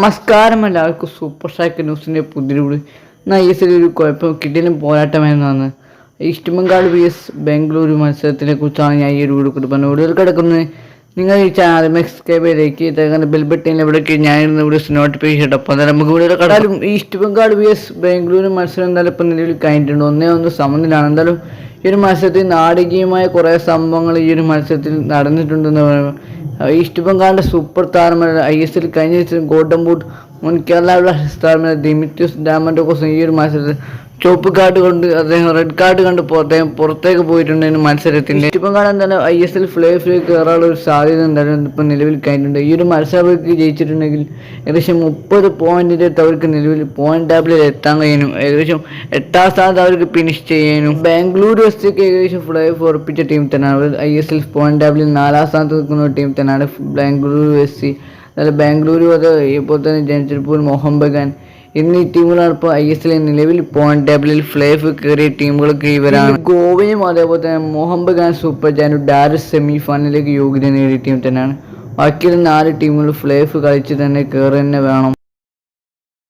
നമസ്കാരം എല്ലാവർക്കും super strike ന്യൂസിന്റെ പുതിയൊരു ഐ എസ് ഒരു കുഴപ്പം കിട്ടിയാലും പോരാട്ടമായിരുന്നാണ്. East Bengal V S Bengaluru മത്സരത്തിനെ കുറിച്ചാണ് ഞാൻ ഈ ഒരു വീഡിയോ കൊടുക്കുന്നത് വീഡിയോയിൽ കിടക്കുന്നത് നിങ്ങൾ ഈ ചാനൽ മെക്സ് കേബിലേക്ക് ഇതങ്ങനെ ബിൽ ബട്ടൺ എവിടേക്ക് ഞാൻ ഇന്ന് വീഡിയോസ് നോട്ടിഫിക്കേഷൻ ഇട്ടു അപ്പോൾ നമുക്ക് ഇവിടെ കടാലും ഈസ്റ്റ് ബംഗാൾ വി എസ് ബാംഗ്ലൂരും മത്സരം എന്തായാലും ഇപ്പം നിലവിൽ കഴിഞ്ഞിട്ടുണ്ട്. ഒന്നേ ഒന്ന് സമനിലാണ്. എന്തായാലും ഈ ഒരു മത്സരത്തിൽ നാടികീയമായ കുറേ സംഭവങ്ങൾ ഈ ഒരു മത്സരത്തിൽ നടന്നിട്ടുണ്ടെന്ന് പറയുമ്പോൾ ഈസ്റ്റ് ബംഗാളിന്റെ സൂപ്പർ താരമായ ഐ എസ് എൽ കഴിഞ്ഞ ഗോൾഡൻ ബൂട്ട് മുൻ കേരള ബ്ലാസ്റ്റേഴ്സ് താരമായ ദിമിത്രിയോസ് ഡാമൻഡോക്കോസ് ഈ ഒരു മത്സരത്തിൽ ചുവപ്പ് കാർഡ് കൊണ്ട് അദ്ദേഹം റെഡ് കാർഡ് കണ്ട് അദ്ദേഹം പുറത്തേക്ക് പോയിട്ടുണ്ടായിരുന്നു മത്സരത്തിന്റെ. ഇപ്പം കാണാൻ തന്നെ I S L play play കയറാനുള്ള ഒരു സാധ്യത എന്തായാലും ഇപ്പം നിലവിൽ കഴിഞ്ഞിട്ടുണ്ട് ഈ ഒരു മത്സരം ജയിച്ചിട്ടുണ്ടെങ്കിൽ ഏകദേശം മുപ്പത് പോയിന്റിന്റെ അടുത്ത് അവർക്ക് നിലവിൽ പോയിന്റ് ടേബിളിൽ എത്താൻ കഴിയാനും ഏകദേശം എട്ടാം സ്ഥാനത്ത് അവർക്ക് ഫിനിഷ് ചെയ്യാനും ബാംഗ്ലൂർ വെസ്റ്റൊക്കെ ഏകദേശം ഫ്ലേ ഓഫ് ഉറപ്പിച്ച ടീം തന്നെയാണ്. ഐ എസ് എൽ പോയിന്റ് ടേബിളിൽ നാലാം സ്ഥാനത്ത് നിൽക്കുന്ന ടീം തന്നെയാണ്. ബാംഗ്ലൂർ വെസ്റ്റ് അതായത് ബാംഗ്ലൂരു അത് ഇപ്പോൾ തന്നെ ജംഷഡ്പൂർ മോഹൻ ബഗാൻ എന്നീ ടീമുകളാണ് ഇപ്പോൾ ഐ എസ് എൽ നിലവിൽ പോയിന്റ് ടേബിളിൽ ഫ്ലേഫ് കയറിയ ടീമുകളൊക്കെ ഇവരാണ്. ഗോവയും അതേപോലെ തന്നെ മോഹൻ ബഗാൻ സൂപ്പർ ജാനു ഡാരസ് സെമി ഫൈനലിലേക്ക് യോഗ്യത നേടിയ ടീം തന്നെയാണ്. ബാക്കിയുള്ള നാല് ടീമുകൾ ഫ്ലേഫ് കളിച്ച് തന്നെ കയറി തന്നെ വേണം.